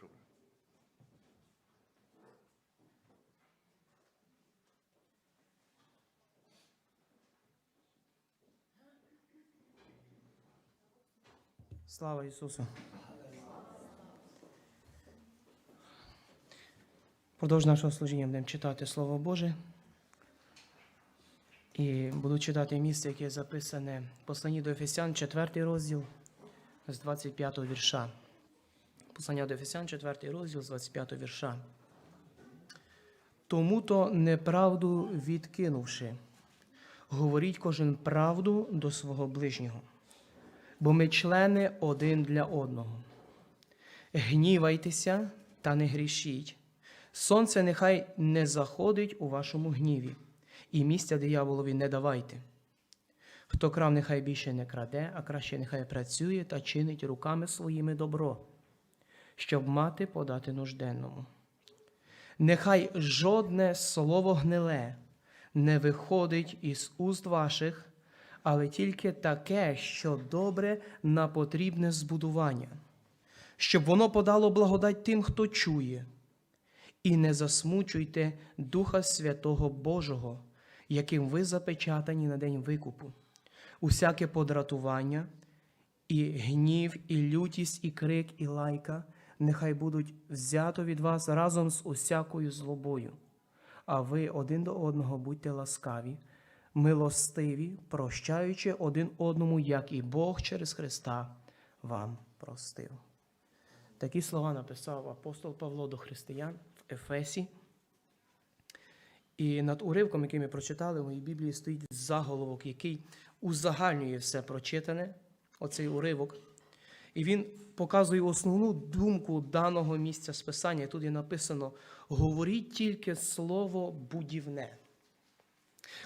Прошу. Слава Ісусу! Продовж нашого служіння будемо читати Слово Боже. І буду читати місце, яке записане в посланні до Ефесян, 4 розділ з 25 вірша. Послання до Ефесян, 4 розділ з 25 вірша. Тому то неправду відкинувши, говоріть кожен правду до свого ближнього бо ми члени один для одного. Гнівайтеся та не грішіть. Сонце нехай не заходить у вашому гніві, і місця дияволові не давайте. Хто крав, нехай більше не краде, а краще нехай працює та чинить руками своїми добро, щоб мати подати нужденному. Нехай жодне слово гниле не виходить із уст ваших, але тільки таке, що добре на потрібне збудування, щоб воно подало благодать тим, хто чує. І не засмучуйте Духа Святого Божого, яким ви запечатані на день викупу. Усяке подратування, і гнів, і лютість, і крик, і лайка нехай будуть взято від вас разом з усякою злобою. А ви один до одного будьте ласкаві, милостиві, прощаючи один одному, як і Бог через Христа вам простив. Такі слова написав апостол Павло до християн в Ефесі. І над уривком, який ми прочитали в моїй Біблії, стоїть заголовок, який узагальнює все прочитане, оцей уривок. І він показує основну думку даного місця списання. Тут є написано: говоріть тільки слово будівне.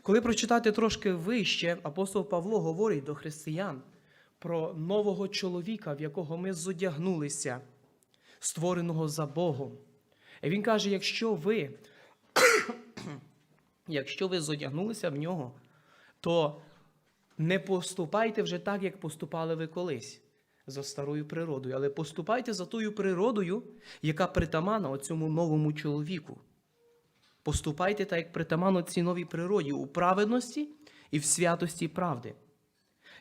Коли прочитати трошки вище, апостол Павло говорить до християн про нового чоловіка, в якого ми зодягнулися, створеного за Богом. І він каже: якщо ви, якщо ви зодягнулися в нього, то не поступайте вже так, як поступали ви колись за старою природою, але поступайте за тою природою, яка притамана оцьому новому чоловіку. Поступайте так, як притаманно цій новій природі, у праведності і в святості правди.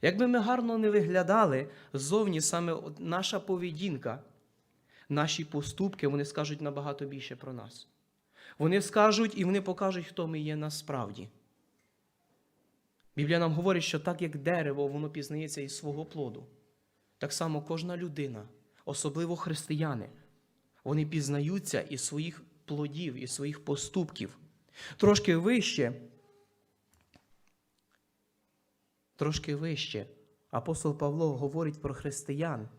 Якби ми гарно не виглядали, зовні саме наша поведінка, наші поступки, вони скажуть набагато більше про нас. Вони скажуть і вони покажуть, хто ми є насправді. Біблія нам говорить, що так як дерево, воно пізнається із свого плоду. Так само кожна людина, особливо християни, вони пізнаються із своїх плодів, із своїх поступків. Трошки вище, трошки вище апостол Павло говорить про християн.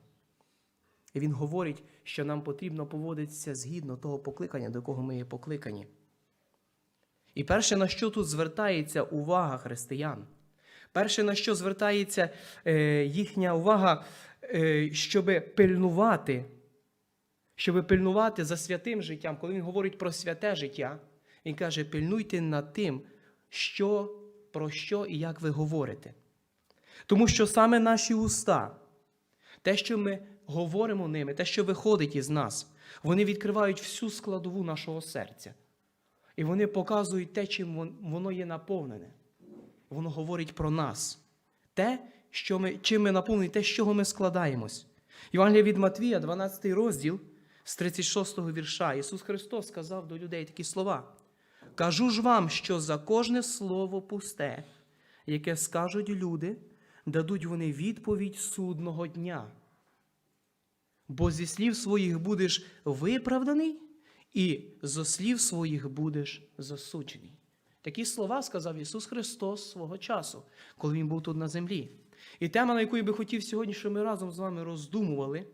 І він говорить, що нам потрібно поводитися згідно того покликання, до кого ми є покликані. І перше, на що тут звертається увага християн, перше, на що звертається е, їхня увага, щоб пильнувати, щоб пильнувати за святим життям, коли він говорить про святе життя, він каже: пильнуйте над тим, що, про що і як ви говорите. Тому що саме наші уста, те, що ми говоримо ними, те, що виходить із нас, вони відкривають всю складову нашого серця. І вони показують те, чим воно є наповнене. Воно говорить про нас. Те, що ми, чим ми наповнені, те, з чого ми складаємось. Євангелія від Матвія, 12 розділ, з 36 вірша, Ісус Христос сказав до людей такі слова. Кажу ж вам, що за кожне слово пусте, яке скажуть люди, дадуть вони відповідь судного дня. Бо зі слів своїх будеш виправданий, і зо слів своїх будеш засуджений. Такі слова сказав Ісус Христос свого часу, коли Він був тут на землі. І тема, на яку я би хотів сьогодні, щоб ми разом з вами роздумували,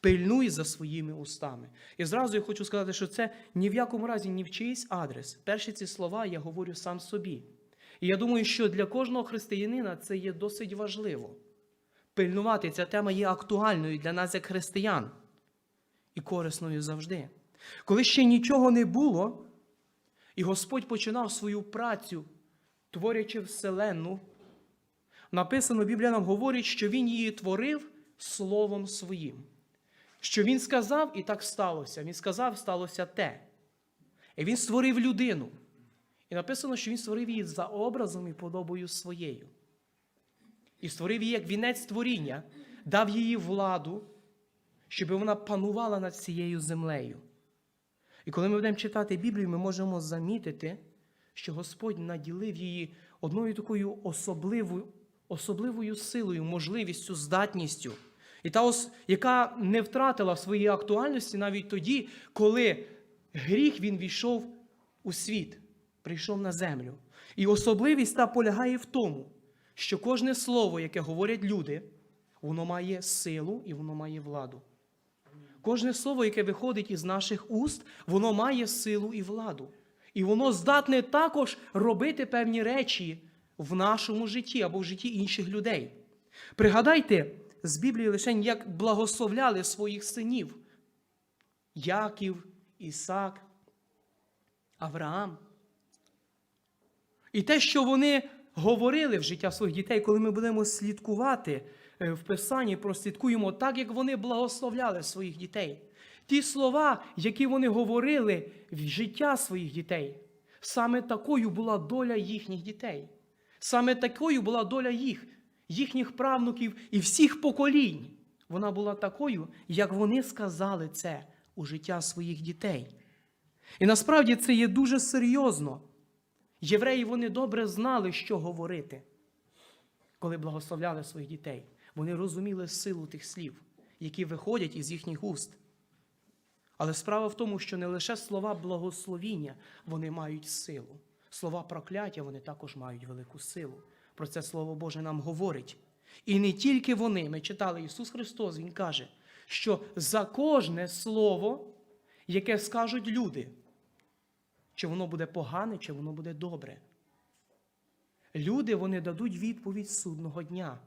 пильнуй за своїми устами. І зразу я хочу сказати, що це ні в якому разі ні в чийсь адрес. Перші ці слова я говорю сам собі. І я думаю, що для кожного християнина це є досить важливо. Пильнувати ця тема є актуальною для нас як християн і корисною завжди. Коли ще нічого не було, і Господь починав свою працю, творячи вселенну, написано, Біблія нам говорить, що Він її творив Словом Своїм. що він сказав, і так сталося. Він сказав, сталося те. І він створив людину. І написано, що він створив її за образом і подобою своєю. І створив її як вінець творіння, дав їй владу, щоб вона панувала над цією землею. І коли ми будемо читати Біблію, ми можемо замітити, що Господь наділив її одною такою особливою, особливою силою, можливістю, здатністю, і та, яка не втратила своєї актуальності навіть тоді, коли гріх він війшов у світ, прийшов на землю. І особливість та полягає в тому, що кожне слово, яке говорять люди, воно має силу і воно має владу. Кожне слово, яке виходить із наших уст, воно має силу і владу. І воно здатне також робити певні речі в нашому житті або в житті інших людей. Пригадайте з Біблії лише, як благословляли своїх синів Яків, Ісак, Авраам. І те, що вони говорили в життя своїх дітей, коли ми будемо слідкувати е, в Писанні, прослідкуємо так, як вони благословляли своїх дітей. Ті слова, які вони говорили в життя своїх дітей, саме такою була доля їхніх дітей. Саме такою була доля їх, їхніх правнуків і всіх поколінь. Вона була такою, як вони сказали це у життя своїх дітей. І насправді це є дуже серйозно. Євреї вони добре знали, що говорити, коли благословляли своїх дітей. Вони розуміли силу тих слів, які виходять із їхніх уст. Але справа в тому, що не лише слова благословіння вони мають силу. Слова прокляття вони також мають велику силу. Про це Слово Боже нам говорить. І не тільки вони, ми читали Ісус Христос, Він каже, що за кожне слово, яке скажуть люди, чи воно буде погане, чи воно буде добре. Люди вони дадуть відповідь судного дня.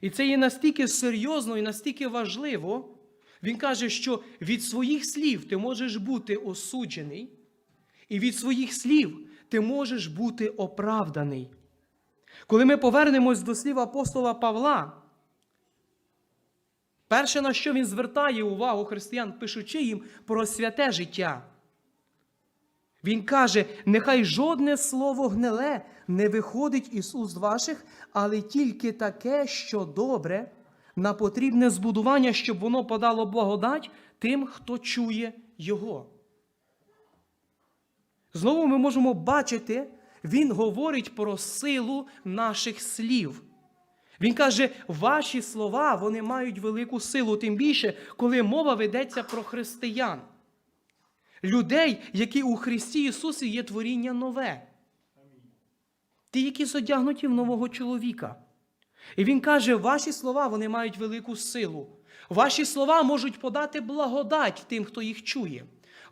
І це є настільки серйозно і настільки важливо. Він каже, що від своїх слів ти можеш бути осуджений, і від своїх слів ти можеш бути оправданий. Коли ми повернемось до слів апостола Павла, перше, на що він звертає увагу християн, пишучи їм про святе життя. Він каже: нехай жодне слово гниле не виходить із уст ваших, але тільки таке, що добре, на потрібне збудування, щоб воно подало благодать тим, хто чує його. Знову ми можемо бачити, він говорить про силу наших слів. Він каже, ваші слова вони мають велику силу, тим більше, коли мова ведеться про християн. Людей, які у Христі Ісусі є творіння нове. Ті, які зодягнуті в нового чоловіка. І Він каже, ваші слова вони мають велику силу. Ваші слова можуть подати благодать тим, хто їх чує.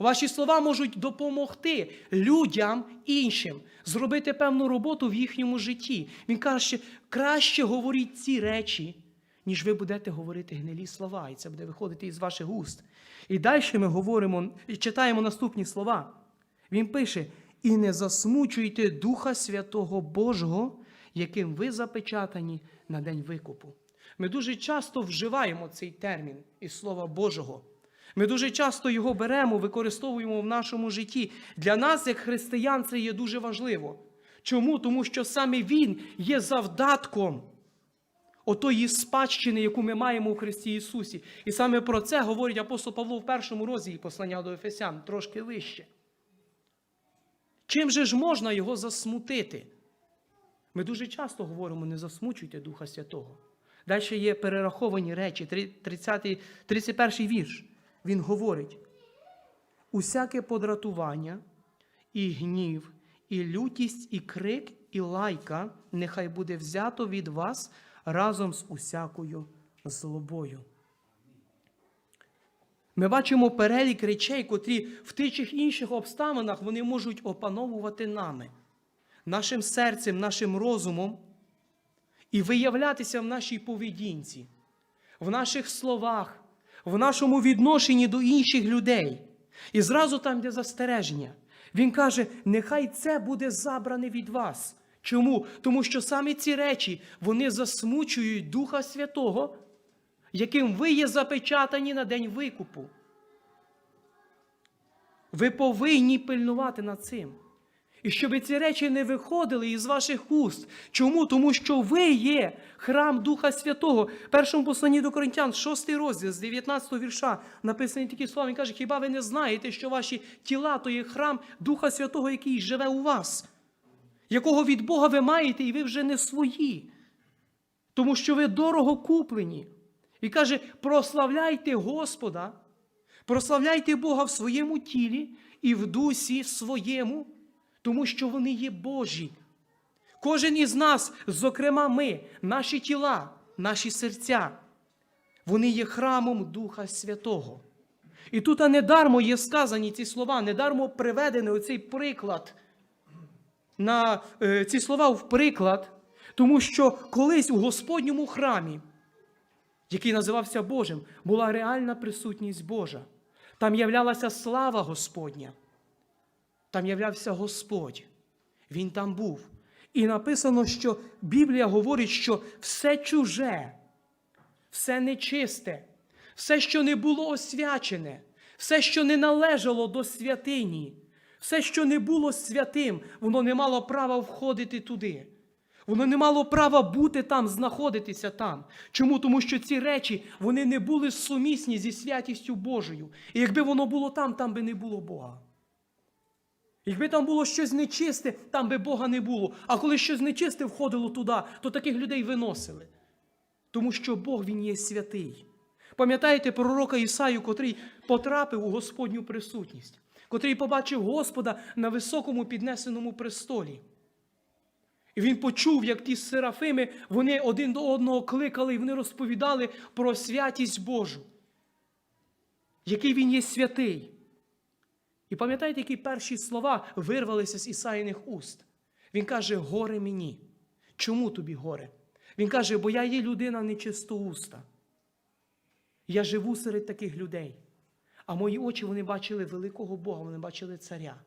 Ваші слова можуть допомогти людям іншим зробити певну роботу в їхньому житті. Він каже, що краще говоріть ці речі, ніж ви будете говорити гнилі слова, і це буде виходити із ваших уст. І далі ми говоримо і читаємо наступні слова. Він пише: і не засмучуйте Духа Святого Божого, яким ви запечатані на день викупу. Ми дуже часто вживаємо цей термін із Слова Божого. Ми дуже часто його беремо, використовуємо в нашому житті. Для нас, як християн, це є дуже важливо. Чому? Тому що саме Він є завдатком отої спадщини, яку ми маємо у Христі Ісусі. І саме про це говорить апостол Павло в першому розділі послання до Ефесян, трошки вище. Чим же ж можна його засмутити? Ми дуже часто говоримо, не засмучуйте Духа Святого. Далі є перераховані речі, 30, 31 вірш. Він говорить: усяке подратування, і гнів, і лютість, і крик, і лайка нехай буде взято від вас разом з усякою злобою. Ми бачимо перелік речей, котрі в тих чи інших обставинах вони можуть опановувати нами, нашим серцем, нашим розумом і виявлятися в нашій поведінці, в наших словах, в нашому відношенні до інших людей. І зразу там, де застереження, він каже: нехай це буде забране від вас. Чому? Тому що саме ці речі вони засмучують Духа Святого, яким ви є запечатані на день викупу. Ви повинні пильнувати над цим. І щоб ці речі не виходили із ваших уст. Чому? Тому що ви є храм Духа Святого. В першому посланні до Коринтян, 6 розділ з 19 вірша, написані такі слова. Він каже, хіба ви не знаєте, що ваші тіла то є храм Духа Святого, який живе у вас, якого від Бога ви маєте, і ви вже не свої. Тому що ви дорого куплені. І каже, прославляйте Господа, прославляйте Бога в своєму тілі і в дусі своєму, тому що вони є Божі. Кожен із нас, зокрема ми, наші тіла, наші серця, вони є храмом Духа Святого. І тут а недармо є сказані ці слова, недармо приведений оцей приклад на е, ці слова в приклад, тому що колись у Господньому храмі, який називався Божим, була реальна присутність Божа. Там являлася слава Господня. Там являвся Господь. Він там був. І написано, що Біблія говорить, що все чуже, все нечисте, все, що не було освячене, все, що не належало до святині, все, що не було святим, воно не мало права входити туди. Воно не мало права бути там, знаходитися там. Чому? Тому що ці речі вони не були сумісні зі святістю Божою. І якби воно було там, там би не було Бога. Якби там було щось нечисте, там би Бога не було. А коли щось нечисте входило туди, то таких людей виносили. Тому що Бог Він є святий. Пам'ятаєте пророка Ісаю, котрий потрапив у Господню присутність, котрий побачив Господа на високому піднесеному престолі. І він почув, як ті серафими, вони один до одного кликали і вони розповідали про святість Божу, який він є святий. І пам'ятаєте, які перші слова вирвалися з Ісаїних уст? Він каже: горе мені. Чому тобі горе? Він каже, бо я є людина нечистоуста. Я живу серед таких людей. А мої очі вони бачили великого Бога, вони бачили царя.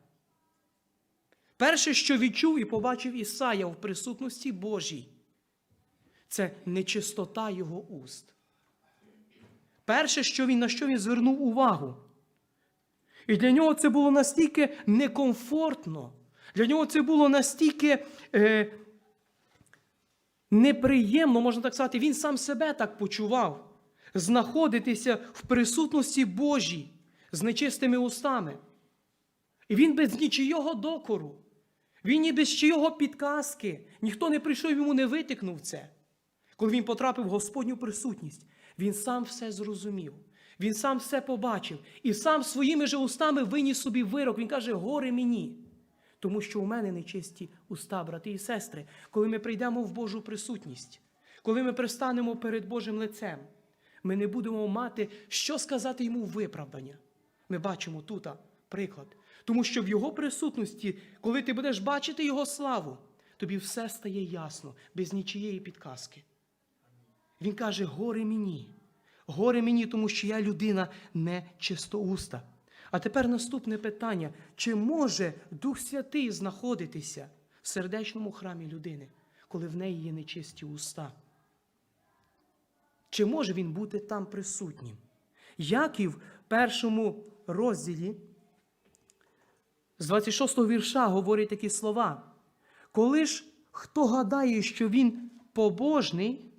Перше, що відчув і побачив Ісая в присутності Божій, це нечистота його уст. Перше, що він, на що він звернув увагу. І для нього це було настільки некомфортно, для нього це було настільки е, неприємно, можна так сказати, він сам себе так почував, знаходитися в присутності Божій з нечистими устами. І він без нічийого докору, він ні без чийого підказки, ніхто не прийшов йому не витикнув це. Коли він потрапив в Господню присутність, він сам все зрозумів. Він сам все побачив і сам своїми же устами виніс собі вирок. Він каже, горе мені. Тому що у мене нечисті уста, брати і сестри, коли ми прийдемо в Божу присутність, коли ми пристанемо перед Божим лицем, ми не будемо мати, що сказати йому виправдання. Ми бачимо тут приклад. Тому що в Його присутності, коли ти будеш бачити Його славу, тобі все стає ясно, без нічієї підказки. Він каже: горе мені. Горе мені, тому що я людина не чистоуста. А тепер наступне питання: чи може Дух Святий знаходитися в сердечному храмі людини, коли в неї є нечисті уста? Чи може він бути там присутнім? Яків в першому розділі з 26 го вірша говорить такі слова. Коли ж хто гадає, що він побожний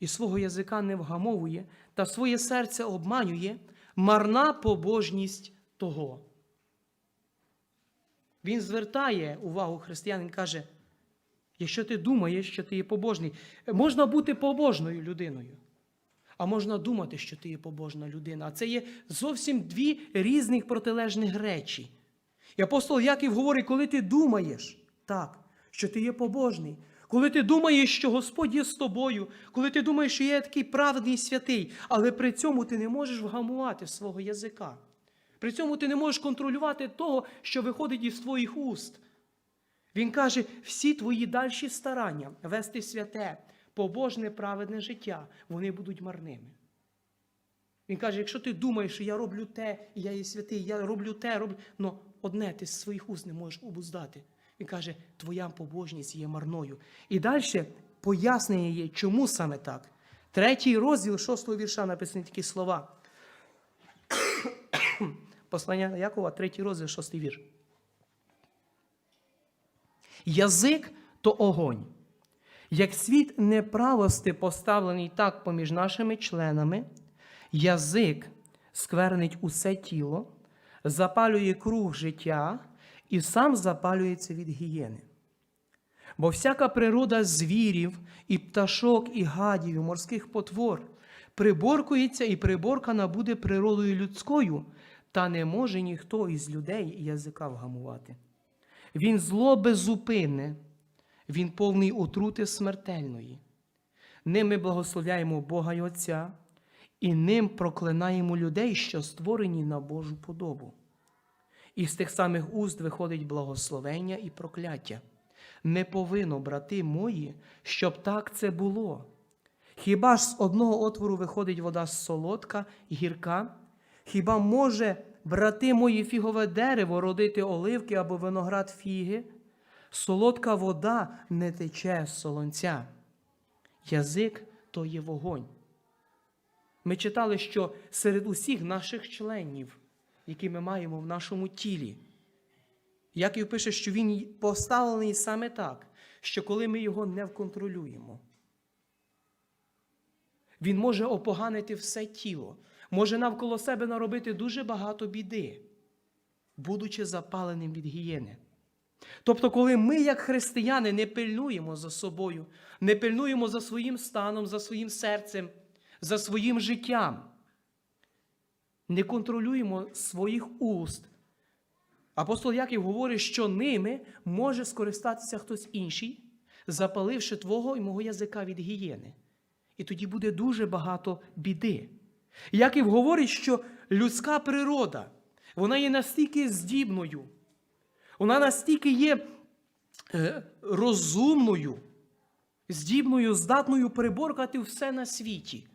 і свого язика не вгамовує, та своє серце обманює, марна побожність того. Він звертає увагу християнин каже, якщо ти думаєш, що ти є побожний, можна бути побожною людиною, а можна думати, що ти є побожна людина. А це є зовсім дві різних протилежних речі. І апостол Яків говорить, коли ти думаєш так, що ти є побожний, коли ти думаєш, що Господь є з тобою, коли ти думаєш, що є такий праведний святий, але при цьому ти не можеш вгамувати свого язика. При цьому ти не можеш контролювати того, що виходить із твоїх уст. Він каже, всі твої дальші старання вести святе, побожне, праведне життя, вони будуть марними. Він каже, якщо ти думаєш, що я роблю те, і я є святий, я роблю те, роблю, але одне ти з своїх уст не можеш обуздати. Він каже, твоя побожність є марною. І далі пояснення є, чому саме так. Третій розділ шостого вірша написані такі слова. Послання Якова, третій розділ, шостий вірш. Язик то огонь. Як світ неправости поставлений так поміж нашими членами, язик сквернить усе тіло, запалює круг життя і сам запалюється від гієни. Бо всяка природа звірів, і пташок, і гадів, і морських потвор приборкується і приборкана буде природою людською, та не може ніхто із людей язика вгамувати. Він зло беззупинне, він повний отрути смертельної. Ним ми благословляємо Бога й Отця, і ним проклинаємо людей, що створені на Божу подобу. І з тих самих уст виходить благословення і прокляття. Не повинно, брати мої, щоб так це було. Хіба ж з одного отвору виходить вода солодка, гірка? Хіба може, брати мої, фігове дерево родити оливки або виноград фіги? Солодка вода не тече з солонця. Язик то є вогонь. Ми читали, що серед усіх наших членів, які ми маємо в нашому тілі, Яків пише, що він поставлений саме так, що коли ми його не вконтролюємо, він може опоганити все тіло, може навколо себе наробити дуже багато біди, будучи запаленим від гієни. Тобто, коли ми, як християни, не пильнуємо за собою, не пильнуємо за своїм станом, за своїм серцем, за своїм життям, не контролюємо своїх уст, апостол Яків говорить, що ними може скористатися хтось інший, запаливши твого і мого язика від гієни. І тоді буде дуже багато біди. Яків говорить, що людська природа, вона є настільки здібною, вона настільки є е, розумною, здібною, здатною приборкати все на світі.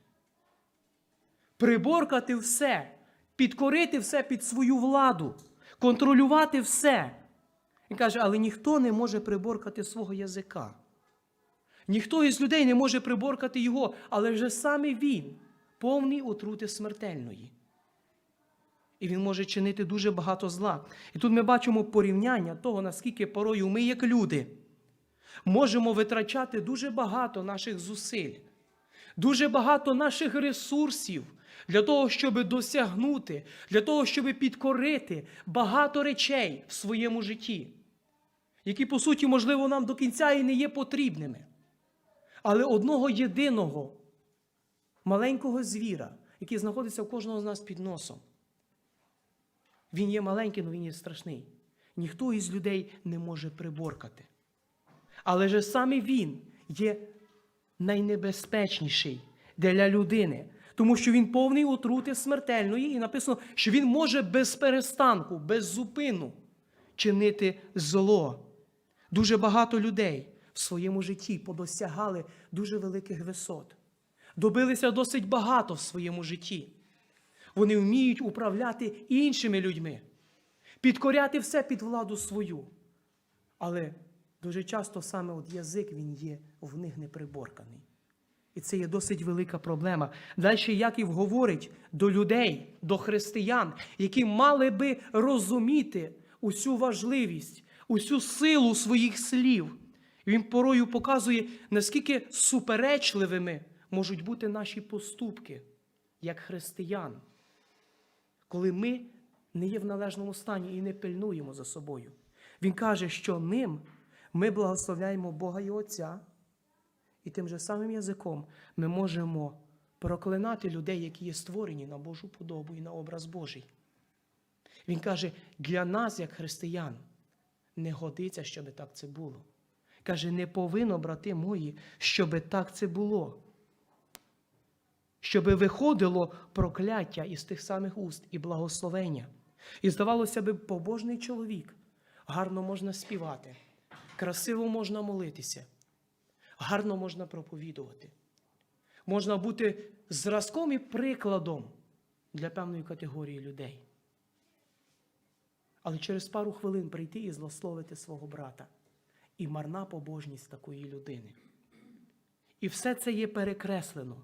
Приборкати все, підкорити все під свою владу, контролювати все. Він каже, але ніхто не може приборкати свого язика. Ніхто із людей не може приборкати його, але вже саме він повний отрути смертельної. І він може чинити дуже багато зла. І тут ми бачимо порівняння того, наскільки порою ми, як люди, можемо витрачати дуже багато наших зусиль, дуже багато наших ресурсів для того, щоб досягнути, для того, щоб підкорити багато речей в своєму житті, які, по суті, можливо, нам до кінця і не є потрібними. Але одного єдиного маленького звіра, який знаходиться в кожного з нас під носом. Він є маленький, але він є страшний. Ніхто із людей не може приборкати. Але ж саме він є найнебезпечніший для людини, тому що він повний отрути смертельної, і написано, що він може без перестанку, без зупину чинити зло. Дуже багато людей в своєму житті подосягали дуже великих висот, добилися досить багато в своєму житті. Вони вміють управляти іншими людьми, підкоряти все під владу свою. Але дуже часто саме от язик він є в них неприборканий. І це є досить велика проблема. Далі Яків говорить до людей, до християн, які мали би розуміти усю важливість, усю силу своїх слів. Він порою показує, наскільки суперечливими можуть бути наші поступки як християн, коли ми не є в належному стані і не пильнуємо за собою. Він каже, що ним ми благословляємо Бога і Отця, і тим же самим язиком ми можемо проклинати людей, які є створені на Божу подобу і на образ Божий. Він каже, для нас, як християн, не годиться, щоб так це було. Каже, не повинно, брати мої, щоб так це було. Щоб виходило прокляття із тих самих уст і благословення. І здавалося б, побожний чоловік. Гарно можна співати, красиво можна молитися, гарно можна проповідувати. Можна бути зразком і прикладом для певної категорії людей. Але через пару хвилин прийти і злословити свого брата. І марна побожність такої людини. І все це є перекреслено.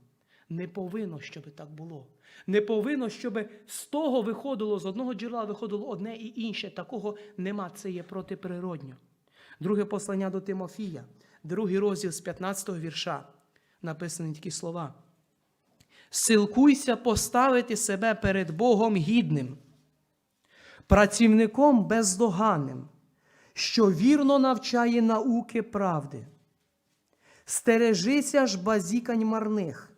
Не повинно, щоб так було. Не повинно, щоб з того виходило, з одного джерела виходило одне і інше. Такого нема. Це є протиприродньо. Друге послання до Тимофія, другий розділ з 15 го вірша, написані такі слова. Силкуйся поставити себе перед Богом гідним, працівником бездоганним, що вірно навчає науки правди. Стережися ж базікань марних,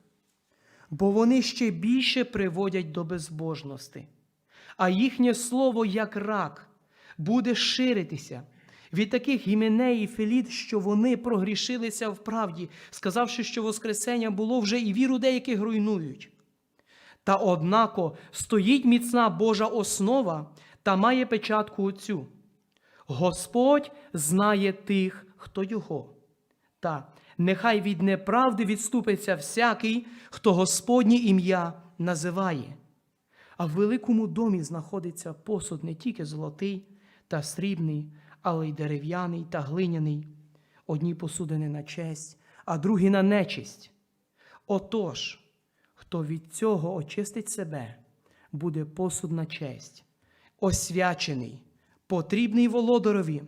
бо вони ще більше приводять до безбожності, а їхнє слово, як рак, буде ширитися від таких іменей і філіт, що вони прогрішилися в правді, сказавши, що Воскресення було вже і віру деяких руйнують. Та однако стоїть міцна Божа основа та має печатку оцю. Господь знає тих, хто його. Та нехай від неправди відступиться всякий, хто Господнє ім'я називає. А в великому домі знаходиться посуд не тільки золотий та срібний, але й дерев'яний та глиняний. Одні посудини на честь, а другі на нечисть. Отож, хто від цього очистить себе, буде посуд на честь, освячений, потрібний володарові,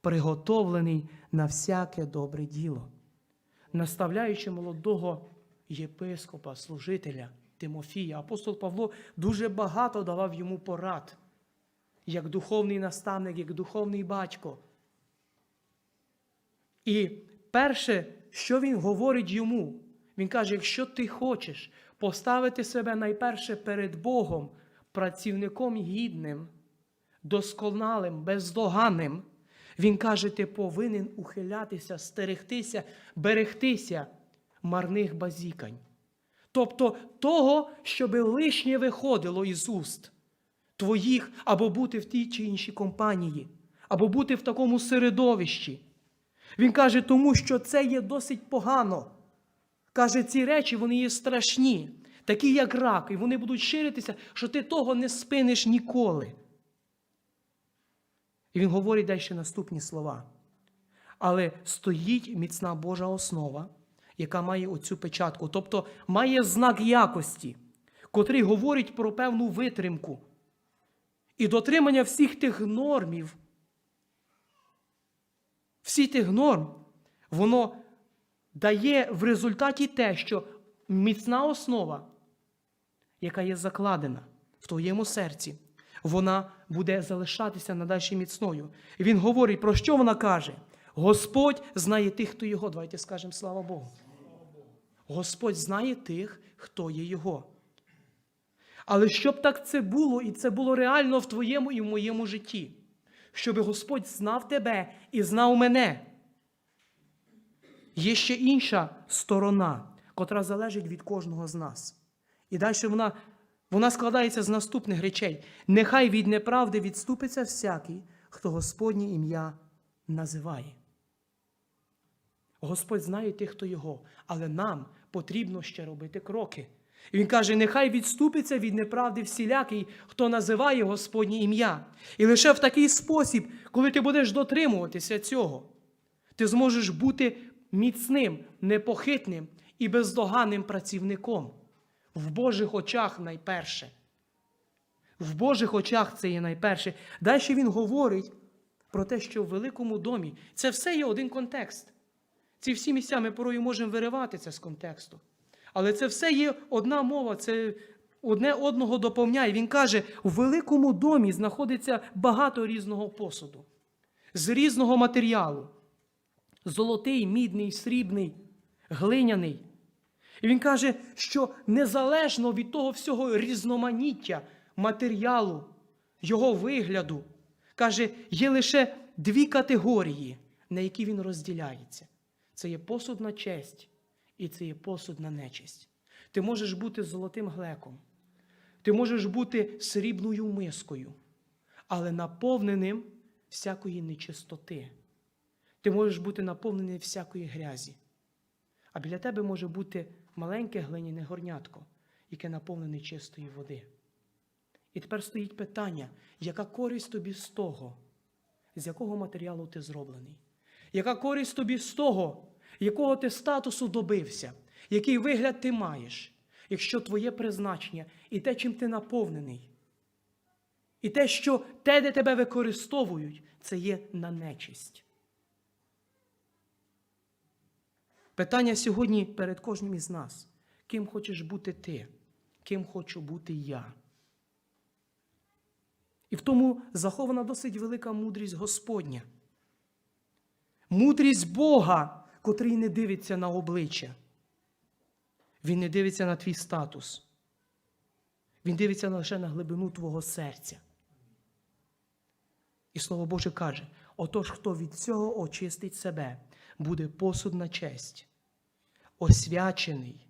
приготовлений на всяке добре діло. Наставляючи молодого єпископа, служителя Тимофія, апостол Павло дуже багато давав йому порад, як духовний наставник, як духовний батько. І перше, що він говорить йому, він каже: якщо ти хочеш поставити себе найперше перед Богом, працівником гідним, досконалим, бездоганним, він каже, ти повинен ухилятися, стерегтися, берегтися марних базікань. Тобто того, щоби лишнє виходило із уст твоїх, або бути в тій чи іншій компанії, або бути в такому середовищі. Він каже, тому що це є досить погано. Каже, ці речі вони є страшні, такі як рак, і вони будуть ширитися, що ти того не спиниш ніколи. І він говорить далі наступні слова. Але стоїть міцна Божа основа, яка має оцю печатку, тобто має знак якості, котрий говорить про певну витримку і дотримання всіх тих нормів. Всі тих норм, воно дає в результаті те, що міцна основа, яка є закладена в твоєму серці, вона буде залишатися надальше міцною. Він говорить, про що вона каже? Господь знає тих, хто його. Давайте скажемо слава Богу. Господь знає тих, хто є Його. Але щоб так це було, і це було реально в твоєму і в моєму житті, щоб Господь знав тебе і знав мене. Є ще інша сторона, котра залежить від кожного з нас. І далі вона, вона складається з наступних речей. Нехай від неправди відступиться всякий, хто Господнє ім'я називає. Господь знає тих, хто його, але нам потрібно ще робити кроки. І він каже: нехай відступиться від неправди всілякий, хто називає Господнє ім'я. І лише в такий спосіб, коли ти будеш дотримуватися цього, ти зможеш бути міцним, непохитним і бездоганним працівником. В Божих очах найперше. В Божих очах це є найперше. Далі він говорить про те, що в великому домі це все є один контекст. Ці всі місця ми порою можемо виривати це з контексту. Але це все є одна мова, це одне одного доповняє. Він каже, у великому домі знаходиться багато різного посуду, з різного матеріалу. Золотий, мідний, срібний, глиняний. І він каже, що незалежно від того всього різноманіття матеріалу, його вигляду, каже, є лише дві категорії, на які він розділяється. Це є посуд на честь і це є посуд на нечисть. Ти можеш бути золотим глеком, ти можеш бути срібною мискою, але наповненим всякої нечистоти. Ти можеш бути наповнений всякої грязі. А біля тебе може бути маленьке глиняне горнятко, яке наповнене чистої води. І тепер стоїть питання, яка користь тобі з того, з якого матеріалу ти зроблений? Яка користь тобі з того, якого ти статусу добився, який вигляд ти маєш, якщо твоє призначення і те, чим ти наповнений, і те, що те, де тебе використовують, це є на нечисть. Питання сьогодні перед кожним із нас. Ким хочеш бути ти? Ким хочу бути я? І в тому захована досить велика мудрість Господня. Мудрість Бога, котрий не дивиться на обличчя. Він не дивиться на твій статус. Він дивиться лише на глибину твого серця. І Слово Боже каже: отож, хто від цього очистить себе, буде посуд на честь, освячений,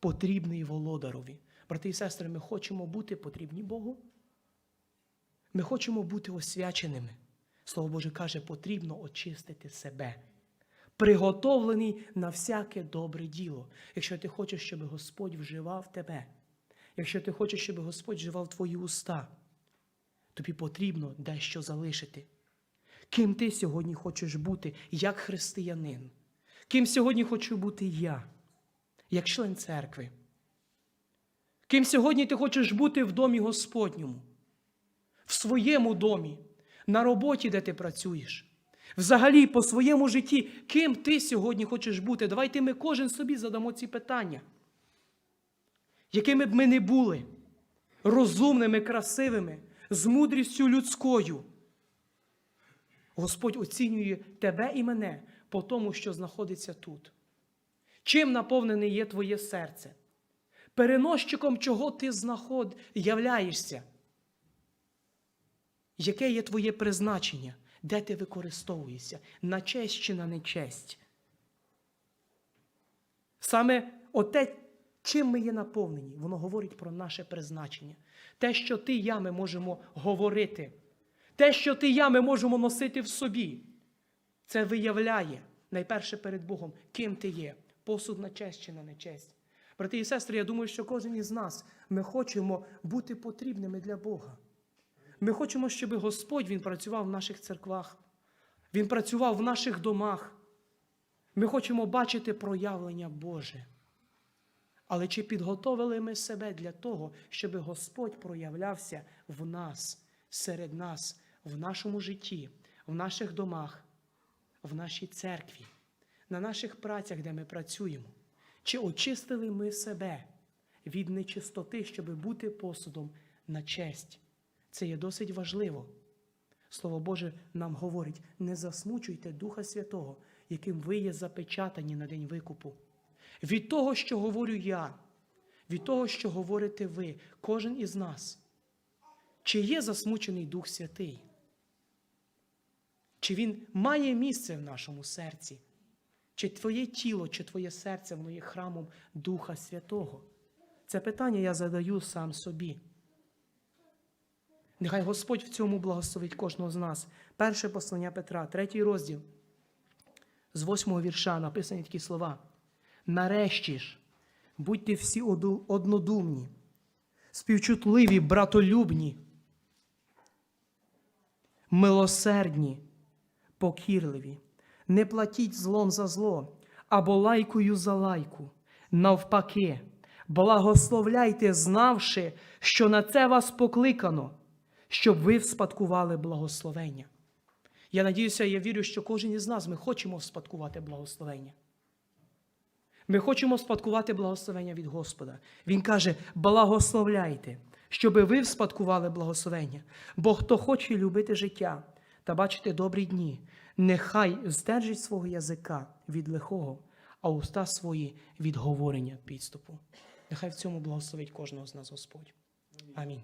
потрібний володарові. Брати і сестри, ми хочемо бути потрібні Богу. Ми хочемо бути освяченими. Слово Боже каже, потрібно очистити себе, приготовлений на всяке добре діло. Якщо ти хочеш, щоб Господь вживав тебе, якщо ти хочеш, щоб Господь вживав твої уста, тобі потрібно дещо залишити. Ким ти сьогодні хочеш бути як християнин? Ким сьогодні хочу бути я, як член церкви? Ким сьогодні ти хочеш бути в домі Господньому? В своєму домі, на роботі, де ти працюєш? Взагалі, по своєму житті, ким ти сьогодні хочеш бути? Давайте ми кожен собі задамо ці питання. Якими б ми не були, розумними, красивими, з мудрістю людською. Господь оцінює тебе і мене по тому, що знаходиться тут. Чим наповнене є твоє серце? Переносчиком, чого ти знаход... являєшся? Яке є твоє призначення? Де ти використовуєшся? На честь чи на нечесть? Саме оте, чим ми є наповнені, воно говорить про наше призначення. Те, що ти і я ми можемо говорити, те, що ти і я ми можемо носити в собі, це виявляє найперше перед Богом, ким ти є, посуд на честь чи на нечесть. Брати і сестри, я думаю, що кожен із нас ми хочемо бути потрібними для Бога. Ми хочемо, щоб Господь Він працював в наших церквах, Він працював в наших домах. Ми хочемо бачити проявлення Боже. Але чи підготовили ми себе для того, щоб Господь проявлявся в нас, серед нас, в нашому житті, в наших домах, в нашій церкві, на наших працях, де ми працюємо? Чи очистили ми себе від нечистоти, щоб бути посудом на честь? Це є досить важливо. Слово Боже нам говорить: не засмучуйте Духа Святого, яким ви є запечатані на день викупу. Від того, що говорю я, від того, що говорите ви, кожен із нас, чи є засмучений Дух Святий? Чи він має місце в нашому серці? Чи твоє тіло, чи твоє серце воно є храмом Духа Святого? Це питання я задаю сам собі. Нехай Господь в цьому благословить кожного з нас. Перше послання Петра, третій розділ. З восьмого вірша написані такі слова. Нарешті ж, будьте всі однодумні, співчутливі, братолюбні, милосердні, покірливі. Не платіть злом за зло, або лайкою за лайку. Навпаки, благословляйте, знавши, що на це вас покликано, щоб ви вспадкували благословення. Я надіюся, я вірю, що кожен із нас ми хочемо вспадкувати благословення. Ми хочемо спадкувати благословення від Господа. Він каже: благословляйте, щоби ви вспадкували благословення. Бо хто хоче любити життя та бачити добрі дні, нехай здержить свого язика від лихого, а уста свої від говорення підступу. Нехай в цьому благословить кожного з нас Господь. Амінь.